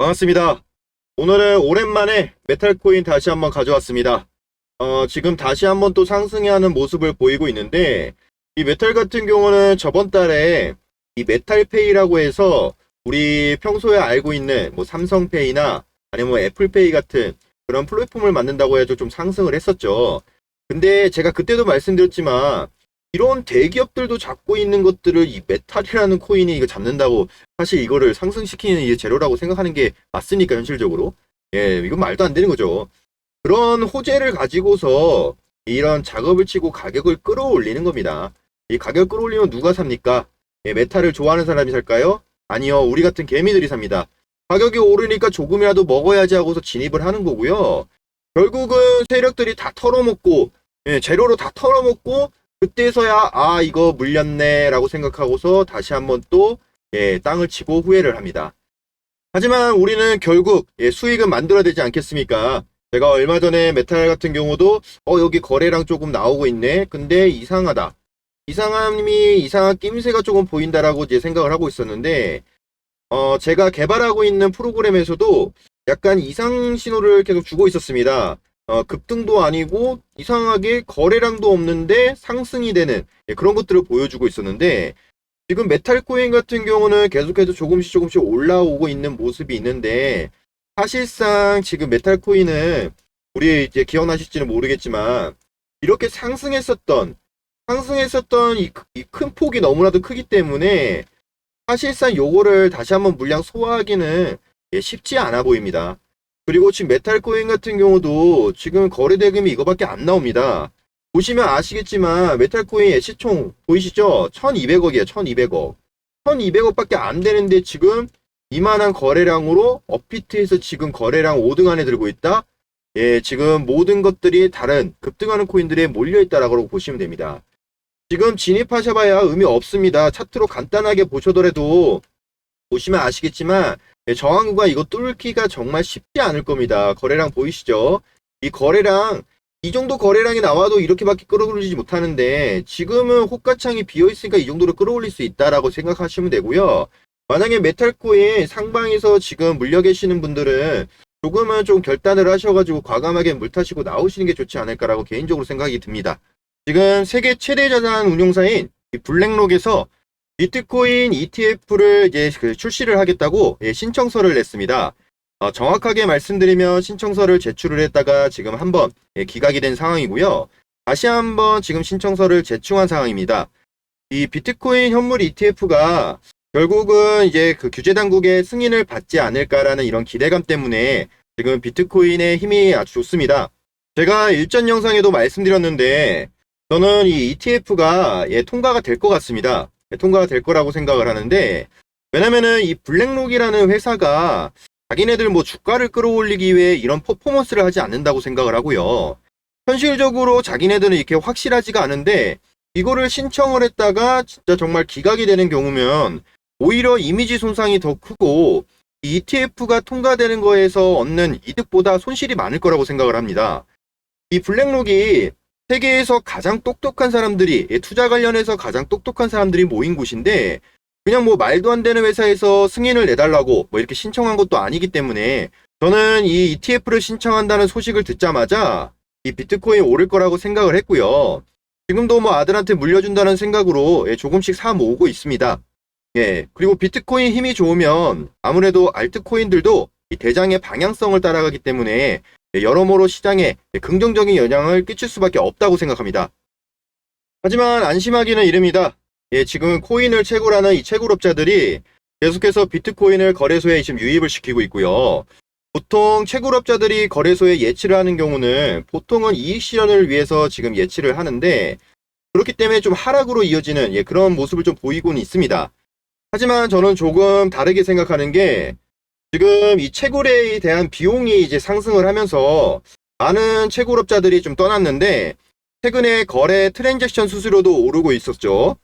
반갑습니다. 오늘은 오랜만에 메탈코인 다시 한번 가져왔습니다. 어, 지금 다시 한번 또 상승하는 모습을 보이고 있는데, 이 메탈 같은 경우는 저번 달에 이 메탈페이라고 해서 우리 평소에 알고 있는 뭐 삼성페이나 아니면 뭐 애플페이 같은 그런 플랫폼을 만든다고 해서 좀 상승을 했었죠. 근데 제가 그때도 말씀드렸지만, 이런 대기업들도 잡고 있는 것들을 이 메탈이라는 코인이 이거 잡는다고 사실 이거를 상승시키는 이 재료라고 생각하는 게 맞습니까, 현실적으로? 예, 이건 말도 안 되는 거죠. 그런 호재를 가지고서 이런 작업을 치고 가격을 끌어올리는 겁니다. 이 가격 끌어올리면 누가 삽니까? 예, 메탈을 좋아하는 사람이 살까요? 아니요, 우리 같은 개미들이 삽니다. 가격이 오르니까 조금이라도 먹어야지 하고서 진입을 하는 거고요. 결국은 세력들이 다 털어먹고, 예, 재료로 다 털어먹고, 그때서야, 아, 이거 물렸네, 라고 생각하고서 다시 한번 또 예, 땅을 치고 후회를 합니다. 하지만 우리는 결국 예, 수익은 만들어야 되지 않겠습니까? 제가 얼마 전에 메탈 같은 경우도 어 여기 거래량 조금 나오고 있네. 근데 이상하다. 이상함이 이상한 낌새가 조금 보인다라고 이제 생각을 하고 있었는데 어 제가 개발하고 있는 프로그램에서도 약간 이상 신호를 계속 주고 있었습니다. 어 급등도 아니고 이상하게 거래량도 없는데 상승이 되는 예, 그런 것들을 보여주고 있었는데 지금 메탈 코인 같은 경우는 계속해서 조금씩 조금씩 올라오고 있는 모습이 있는데 사실상 지금 메탈 코인은 우리 이제 기억나실지는 모르겠지만 이렇게 상승했었던 상승했었던 이 큰 폭이 너무나도 크기 때문에 사실상 요거를 다시 한번 물량 소화하기는 예, 쉽지 않아 보입니다. 그리고 지금 메탈 코인 같은 경우도 지금 거래 대금이 이거밖에 안 나옵니다. 보시면 아시겠지만 메탈 코인의 시총 보이시죠? 1200억이에요. 1200억. 1200억밖에 안 되는데 지금 이만한 거래량으로 업비트에서 지금 거래량 5등 안에 들고 있다. 예, 지금 모든 것들이 다른 급등하는 코인들에 몰려 있다라고 보시면 됩니다. 지금 진입하셔봐야 의미 없습니다. 차트로 간단하게 보셔더라도 보시면 아시겠지만 예, 저항 구간 이거 뚫기가 정말 쉽지 않을 겁니다. 거래량 보이시죠? 이 거래량 이 정도 거래량이 나와도 이렇게밖에 끌어올리지 못하는데 지금은 호가창이 비어있으니까 이 정도로 끌어올릴 수 있다라고 생각하시면 되고요. 만약에 메탈코인 상방에서 지금 물려 계시는 분들은 조금은 좀 결단을 하셔가지고 과감하게 물 타시고 나오시는 게 좋지 않을까라고 개인적으로 생각이 듭니다. 지금 세계 최대 자산 운용사인 이 블랙록에서 비트코인 ETF를 이제 그 출시를 하겠다고 예, 신청서를 냈습니다. 어, 정확하게 말씀드리면 신청서를 제출을 했다가 지금 한번 예, 기각이 된 상황이고요. 다시 한번 지금 신청서를 제출한 상황입니다. 이 비트코인 현물 ETF가 결국은 이제 그 규제 당국의 승인을 받지 않을까라는 이런 기대감 때문에 지금 비트코인의 힘이 아주 좋습니다. 제가 일전 영상에도 말씀드렸는데 저는 이 ETF가 예, 통과가 될 것 같습니다. 예, 통과가 될 거라고 생각을 하는데 왜냐면은 이 블랙록이라는 회사가 자기네들 뭐 주가를 끌어올리기 위해 이런 퍼포먼스를 하지 않는다고 생각을 하고요. 현실적으로 자기네들은 이렇게 확실하지가 않은데 이거를 신청을 했다가 진짜 정말 기각이 되는 경우면 오히려 이미지 손상이 더 크고 이 ETF가 통과되는 거에서 얻는 이득보다 손실이 많을 거라고 생각을 합니다. 이 블랙록이 세계에서 가장 똑똑한 사람들이 예, 투자 관련해서 가장 똑똑한 사람들이 모인 곳인데 그냥 뭐 말도 안 되는 회사에서 승인을 내달라고 뭐 이렇게 신청한 것도 아니기 때문에 저는 이 ETF를 신청한다는 소식을 듣자마자 이 비트코인 오를 거라고 생각을 했고요. 지금도 뭐 아들한테 물려준다는 생각으로 예, 조금씩 사 모으고 있습니다. 예, 그리고 비트코인 힘이 좋으면 아무래도 알트코인들도 이 대장의 방향성을 따라가기 때문에 예, 여러모로 시장에 예, 긍정적인 영향을 끼칠 수밖에 없다고 생각합니다. 하지만 안심하기는 이릅니다. 예, 지금 코인을 채굴하는 이 채굴업자들이 계속해서 비트코인을 거래소에 지금 유입을 시키고 있고요. 보통 채굴업자들이 거래소에 예치를 하는 경우는 보통은 이익 실현을 위해서 지금 예치를 하는데 그렇기 때문에 좀 하락으로 이어지는 예, 그런 모습을 좀 보이고는 있습니다. 하지만 저는 조금 다르게 생각하는 게 지금 이 채굴에 대한 비용이 이제 상승을 하면서 많은 채굴업자들이 좀 떠났는데 최근에 거래 트랜잭션 수수료도 오르고 있었죠.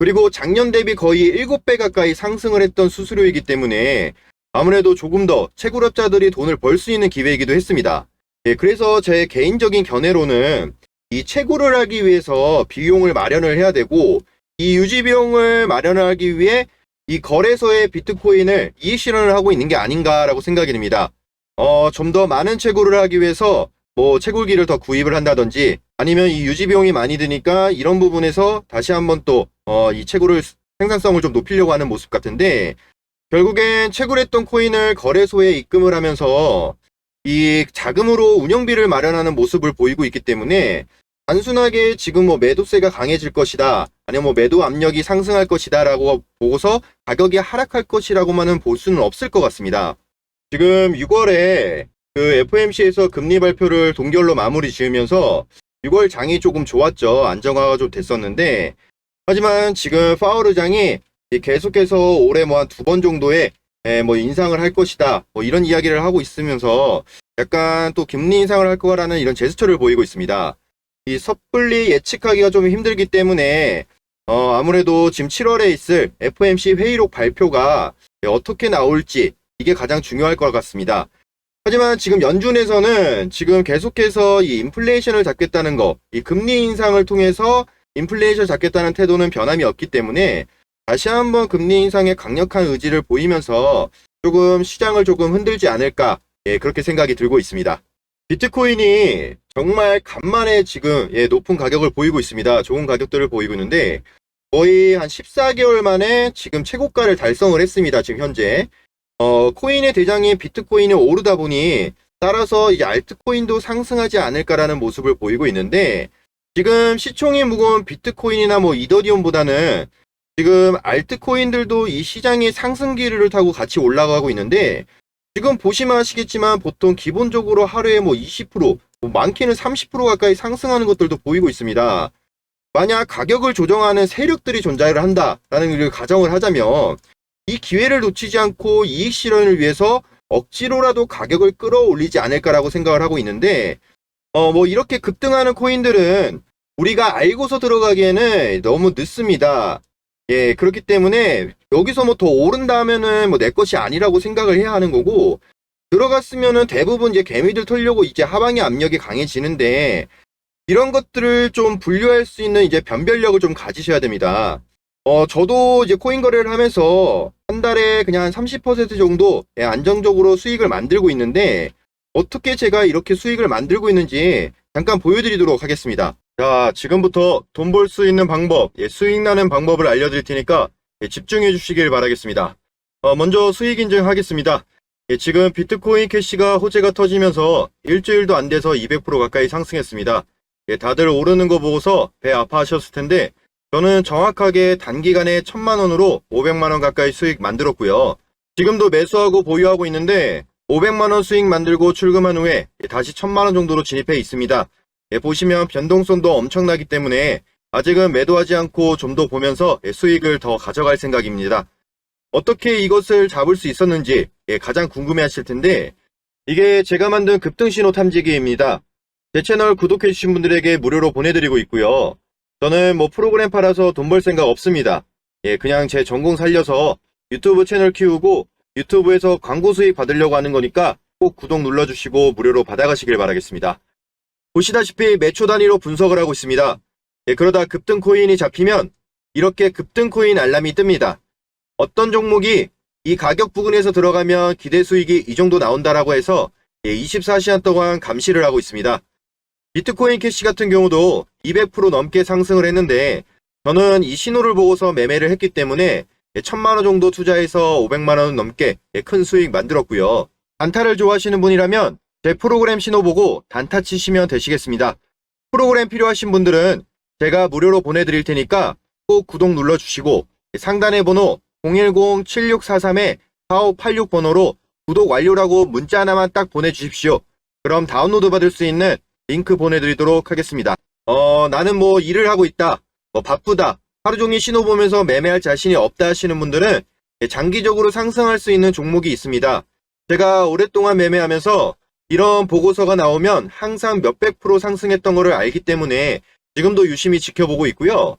그리고 작년 대비 거의 7배 가까이 상승을 했던 수수료이기 때문에 아무래도 조금 더 채굴업자들이 돈을 벌 수 있는 기회이기도 했습니다. 예, 그래서 제 개인적인 견해로는 이 채굴을 하기 위해서 비용을 마련을 해야 되고 이 유지 비용을 마련하기 위해 이 거래소에 비트코인을 이익 실현을 하고 있는 게 아닌가라고 생각이 듭니다. 어, 좀 더 많은 채굴을 하기 위해서 뭐 채굴기를 더 구입을 한다든지 아니면 이 유지 비용이 많이 드니까 이런 부분에서 다시 한번 또, 어, 이 채굴을 생산성을 좀 높이려고 하는 모습 같은데 결국엔 채굴했던 코인을 거래소에 입금을 하면서 이 자금으로 운영비를 마련하는 모습을 보이고 있기 때문에 단순하게 지금 뭐 매도세가 강해질 것이다 아니면 뭐 매도 압력이 상승할 것이다라고 보고서 가격이 하락할 것이라고만은 볼 수는 없을 것 같습니다. 지금 6월에 그 FOMC에서 금리 발표를 동결로 마무리 지으면서 6월 장이 조금 좋았죠. 안정화가 좀 됐었는데 하지만 지금 파워르장이 계속해서 올해 뭐 한 두 번 정도의 에, 뭐 인상을 할 것이다. 뭐 이런 이야기를 하고 있으면서 약간 또 금리 인상을 할 거라는 이런 제스처를 보이고 있습니다. 이 섣불리 예측하기가 좀 힘들기 때문에 어, 아무래도 지금 7월에 있을 FOMC 회의록 발표가 어떻게 나올지 이게 가장 중요할 것 같습니다. 하지만 지금 연준에서는 지금 계속해서 이 인플레이션을 잡겠다는 거, 이 금리 인상을 통해서 인플레이션 잡겠다는 태도는 변함이 없기 때문에 다시 한번 금리 인상에 강력한 의지를 보이면서 조금 시장을 조금 흔들지 않을까, 예, 그렇게 생각이 들고 있습니다. 비트코인이 정말 간만에 지금 예, 높은 가격을 보이고 있습니다. 좋은 가격들을 보이고 있는데 거의 한 14개월 만에 지금 최고가를 달성을 했습니다. 지금 현재. 어, 코인의 대장인 비트코인이 오르다 보니 따라서 이 알트코인도 상승하지 않을까라는 모습을 보이고 있는데 지금 시총이 무거운 비트코인이나 뭐 이더리움보다는 지금 알트코인들도 이 시장의 상승기를 타고 같이 올라가고 있는데 지금 보시면 아시겠지만 보통 기본적으로 하루에 뭐 20%, 뭐 많게는 30% 가까이 상승하는 것들도 보이고 있습니다. 만약 가격을 조정하는 세력들이 존재를 한다라는 걸 가정을 하자면 이 기회를 놓치지 않고 이익 실현을 위해서 억지로라도 가격을 끌어올리지 않을까라고 생각을 하고 있는데 어 뭐 이렇게 급등하는 코인들은 우리가 알고서 들어가기에는 너무 늦습니다. 예, 그렇기 때문에 여기서 뭐 더 오른다 하면은 뭐 내 것이 아니라고 생각을 해야 하는 거고 들어갔으면은 대부분 이제 개미들 털려고 이제 하방의 압력이 강해지는데 이런 것들을 좀 분류할 수 있는 이제 변별력을 좀 가지셔야 됩니다. 어, 저도 이제 코인 거래를 하면서 한 달에 그냥 한 30% 정도 예, 안정적으로 수익을 만들고 있는데 어떻게 제가 이렇게 수익을 만들고 있는지 잠깐 보여드리도록 하겠습니다. 자, 지금부터 돈 벌 수 있는 방법, 예, 수익 나는 방법을 알려드릴 테니까 예, 집중해 주시길 바라겠습니다. 어, 먼저 수익 인증하겠습니다. 예, 지금 비트코인 캐시가 호재가 터지면서 일주일도 안 돼서 200% 가까이 상승했습니다. 예, 다들 오르는 거 보고서 배 아파하셨을 텐데 저는 정확하게 단기간에 1000만 원으로 500만 원 가까이 수익 만들었고요. 지금도 매수하고 보유하고 있는데 500만 원 수익 만들고 출금한 후에 다시 1000만 원 정도로 진입해 있습니다. 예, 보시면 변동성도 엄청나기 때문에 아직은 매도하지 않고 좀 더 보면서 예, 수익을 더 가져갈 생각입니다. 어떻게 이것을 잡을 수 있었는지 예, 가장 궁금해 하실 텐데 이게 제가 만든 급등신호 탐지기입니다. 제 채널 구독해주신 분들에게 무료로 보내드리고 있고요. 저는 뭐 프로그램 팔아서 돈 벌 생각 없습니다. 예, 그냥 제 전공 살려서 유튜브 채널 키우고 유튜브에서 광고 수익 받으려고 하는 거니까 꼭 구독 눌러주시고 무료로 받아가시길 바라겠습니다. 보시다시피 매초 단위로 분석을 하고 있습니다. 예, 그러다 급등 코인이 잡히면 이렇게 급등 코인 알람이 뜹니다. 어떤 종목이 이 가격 부근에서 들어가면 기대 수익이 이 정도 나온다라고 해서 예, 24시간 동안 감시를 하고 있습니다. 비트코인 캐시 같은 경우도 200% 넘게 상승을 했는데 저는 이 신호를 보고서 매매를 했기 때문에 1000만 원 정도 투자해서 500만 원 넘게 큰 수익 만들었고요. 단타를 좋아하시는 분이라면 제 프로그램 신호 보고 단타 치시면 되시겠습니다. 프로그램 필요하신 분들은 제가 무료로 보내드릴 테니까 꼭 구독 눌러주시고 상단의 번호 010-7643-4586 번호로 구독 완료라고 문자 하나만 딱 보내주십시오. 그럼 다운로드 받을 수 있는 링크 보내드리도록 하겠습니다. 어, 나는 뭐 일을 하고 있다. 뭐 바쁘다. 하루 종일 신호 보면서 매매할 자신이 없다 하시는 분들은 장기적으로 상승할 수 있는 종목이 있습니다. 제가 오랫동안 매매하면서 이런 보고서가 나오면 항상 몇백 프로 상승했던 것을 알기 때문에 지금도 유심히 지켜보고 있고요.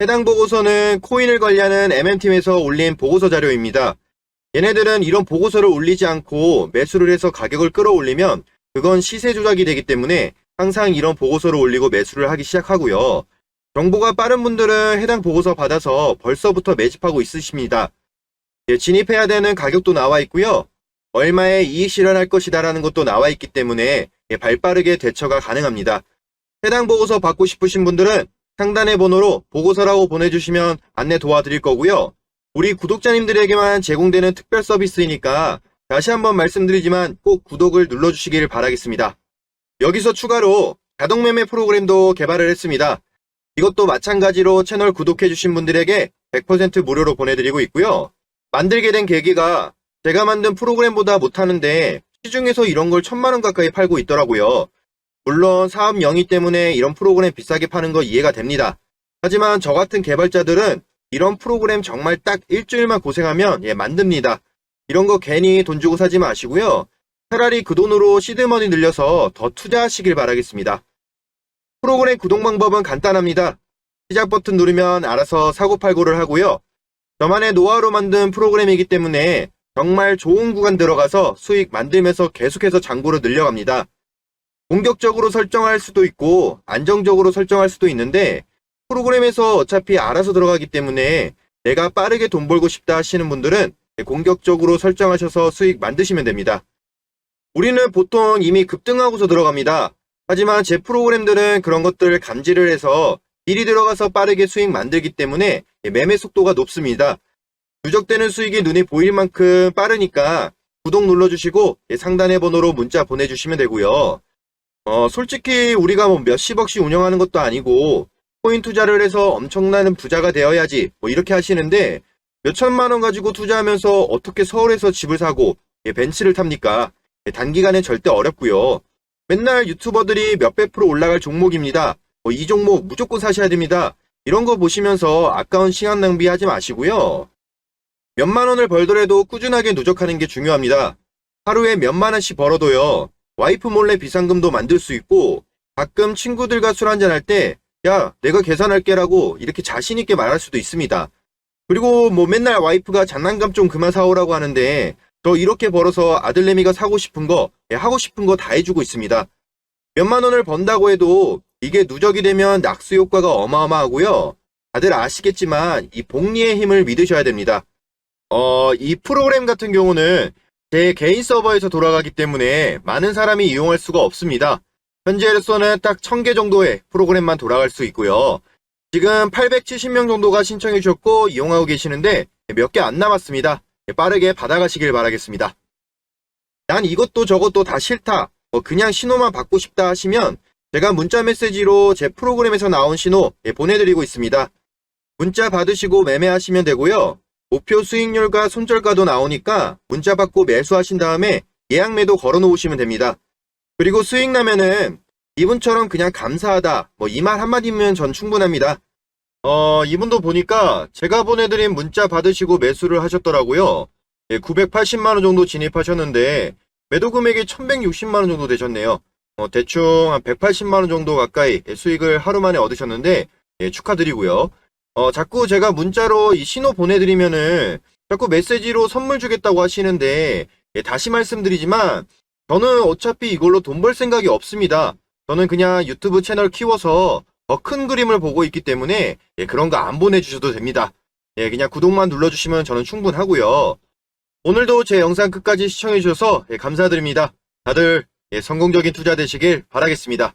해당 보고서는 코인을 관리하는 MM팀에서 올린 보고서 자료입니다. 얘네들은 이런 보고서를 올리지 않고 매수를 해서 가격을 끌어올리면 그건 시세 조작이 되기 때문에 항상 이런 보고서를 올리고 매수를 하기 시작하고요. 정보가 빠른 분들은 해당 보고서 받아서 벌써부터 매집하고 있으십니다. 예, 진입해야 되는 가격도 나와 있고요. 얼마에 이익 실현할 것이다라는 것도 나와 있기 때문에 예, 발빠르게 대처가 가능합니다. 해당 보고서 받고 싶으신 분들은 상단의 번호로 보고서라고 보내주시면 안내 도와드릴 거고요. 우리 구독자님들에게만 제공되는 특별 서비스이니까 다시 한번 말씀드리지만 꼭 구독을 눌러주시길 바라겠습니다. 여기서 추가로 자동매매 프로그램도 개발을 했습니다. 이것도 마찬가지로 채널 구독해주신 분들에게 100% 무료로 보내드리고 있고요. 만들게 된 계기가 제가 만든 프로그램보다 못하는데 시중에서 이런 걸 천만 원 가까이 팔고 있더라고요. 물론 사업 영위 때문에 이런 프로그램 비싸게 파는 거 이해가 됩니다. 하지만 저 같은 개발자들은 이런 프로그램 정말 딱 일주일만 고생하면 예, 만듭니다. 이런 거 괜히 돈 주고 사지 마시고요. 차라리 그 돈으로 시드머니 늘려서 더 투자하시길 바라겠습니다. 프로그램 구독 방법은 간단합니다. 시작 버튼 누르면 알아서 사고팔고를 하고요. 저만의 노하우로 만든 프로그램이기 때문에 정말 좋은 구간 들어가서 수익 만들면서 계속해서 장고를 늘려갑니다. 공격적으로 설정할 수도 있고 안정적으로 설정할 수도 있는데 프로그램에서 어차피 알아서 들어가기 때문에 내가 빠르게 돈 벌고 싶다 하시는 분들은 공격적으로 설정하셔서 수익 만드시면 됩니다. 우리는 보통 이미 급등하고서 들어갑니다. 하지만 제 프로그램들은 그런 것들을 감지를 해서 미리 들어가서 빠르게 수익 만들기 때문에 매매 속도가 높습니다. 누적되는 수익이 눈에 보일 만큼 빠르니까 구독 눌러주시고 상단의 번호로 문자 보내주시면 되고요. 어, 솔직히 우리가 뭐 몇십억씩 운영하는 것도 아니고 코인 투자를 해서 엄청나는 부자가 되어야지 뭐 이렇게 하시는데 몇천만 원 가지고 투자하면서 어떻게 서울에서 집을 사고 예, 벤츠를 탑니까? 예, 단기간에 절대 어렵고요. 맨날 유튜버들이 몇백 프로 올라갈 종목입니다. 뭐 이 종목 무조건 사셔야 됩니다. 이런 거 보시면서 아까운 시간 낭비하지 마시고요. 몇만 원을 벌더라도 꾸준하게 누적하는 게 중요합니다. 하루에 몇만 원씩 벌어도요. 와이프 몰래 비상금도 만들 수 있고 가끔 친구들과 술 한잔 할 때 야, 내가 계산할게라고 이렇게 자신 있게 말할 수도 있습니다. 그리고 뭐 맨날 와이프가 장난감 좀 그만 사오라고 하는데 저 이렇게 벌어서 아들내미가 사고 싶은 거, 예, 하고 싶은 거 다 해주고 있습니다. 몇만 원을 번다고 해도 이게 누적이 되면 낙수 효과가 어마어마하고요. 다들 아시겠지만 이 복리의 힘을 믿으셔야 됩니다. 어, 이 프로그램 같은 경우는 제 개인 서버에서 돌아가기 때문에 많은 사람이 이용할 수가 없습니다. 현재로서는 딱 1000개 정도의 프로그램만 돌아갈 수 있고요. 지금 870명 정도가 신청해 주셨고 이용하고 계시는데 몇 개 안 남았습니다. 빠르게 받아가시길 바라겠습니다. 난 이것도 저것도 다 싫다. 뭐 그냥 신호만 받고 싶다 하시면 제가 문자 메시지로 제 프로그램에서 나온 신호 예, 보내드리고 있습니다. 문자 받으시고 매매하시면 되고요. 목표 수익률과 손절가도 나오니까 문자 받고 매수하신 다음에 예약 매도 걸어 놓으시면 됩니다. 그리고 수익 나면은 이분처럼 그냥 감사하다 뭐 이 말 한마디면 전 충분합니다. 어 이분도 보니까 제가 보내드린 문자 받으시고 매수를 하셨더라고요. 예, 980만원 정도 진입하셨는데 매도 금액이 1160만원 정도 되셨네요. 어, 대충 한 180만원 정도 가까이 수익을 하루 만에 얻으셨는데 예, 축하드리고요. 어, 자꾸 제가 문자로 이 신호 보내드리면은 자꾸 메시지로 선물 주겠다고 하시는데 예, 다시 말씀드리지만 저는 어차피 이걸로 돈 벌 생각이 없습니다. 저는 그냥 유튜브 채널 키워서 더 큰 그림을 보고 있기 때문에 예, 그런 거 안 보내주셔도 됩니다. 예, 그냥 구독만 눌러주시면 저는 충분하고요. 오늘도 제 영상 끝까지 시청해주셔서 예, 감사드립니다. 다들 예, 성공적인 투자 되시길 바라겠습니다.